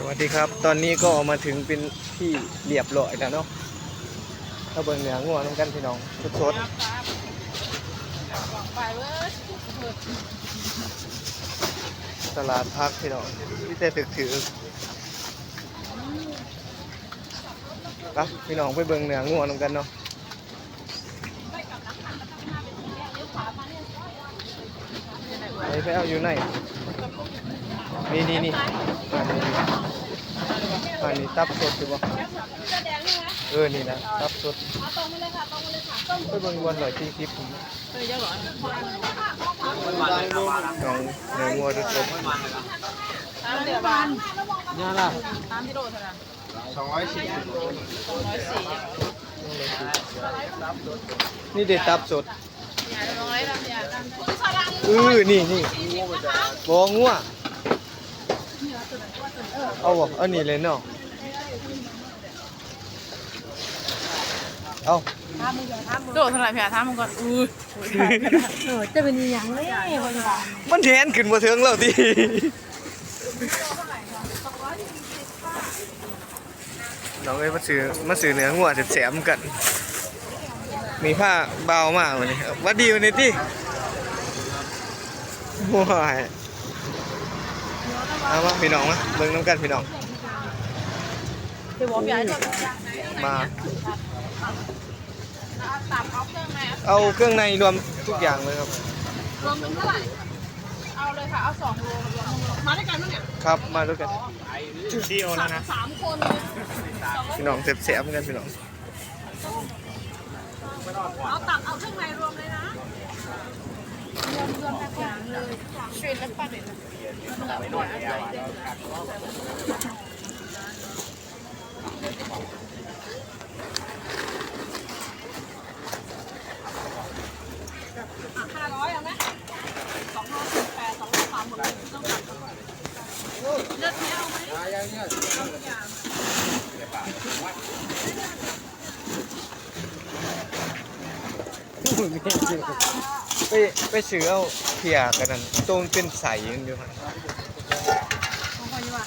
สวัสดีครับ ตอนนี้ก็มาถึงเป็นที่เรียบร้อยแล้วเนาะถ้าเบิ่งเหนืองัวน้ำกันพี่น้องสดๆตลาดพักพี่น้องที่แต่ถึกถือไปพี่น้องไปเบิ่งเหนืองัวน้ำกันเนาะไปไปเอาอยู่ไหน นี่นี่นี่อ่านี่นี่อันนี้ตับสดอยู่บ่เออ นี่นะตับสดไปเบิ่งวันหน่อยที่คลิปผมน้องเนื้องัวสดน้ำเดือดบานเนี่ยล่ะน้ำที่โดดเท่านั้นสองร้อยสี่สองร้อยสี่นี่เด็ดตับสดยาร้อยแล้วยากันเออนี่นี่บองัว เอาบ่เอานี่เลยเนาะเอาโดดเท่าไหร่พี่อาท่ามันก่อนอุ้ยเออจะเป็นอหย่างนี้คนละมันแทนขึ้นมาเทิงแล้วดิน้องเอ้ยมาซื้อมาซื้อเนื้องัวแสบๆกัน มีผ้าเบามากวันนี้หวัดดีวันนี้ติว้าย เอามาพี่น้องมาเบิ่งน้ำกันพี่น้องพี่บอกพี่อาจะมา ตับเอาเครื่องไหมเอาเครื่องในรวมทุกอย่างเลยครับ รวมเป็นเท่าไหร่ เอาเลยค่ะ เอาสองโลรวมมาด้วยกันมั้งเนี่ยครับ มาด้วยกัน เดียวแล้วนะสามคนเลยพี่น้องแสบๆกันพี่น้อง เอาตับเอาเครื่องในรวมเลย ห้าร้อยเอาไหมสองร้อยสิบแปดสองร้อยสามหมดเลยต้องตัดเท่าไหร่เลือดไม่เอาไหมไปไปซื้อเอาเพียกันนั่นตรงเป็นใสมันอยู่ครับของคนนี้ว่ะ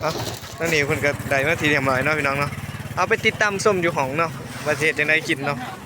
เอ้านั่นนี่เพิ่นก็ได้มาทีเดียวมาเนาะพี่น้องเนาะเอาไปติดตามส้มอยู่ของเนาะว่าสิเฮ็ดจังไดกินเนาะเ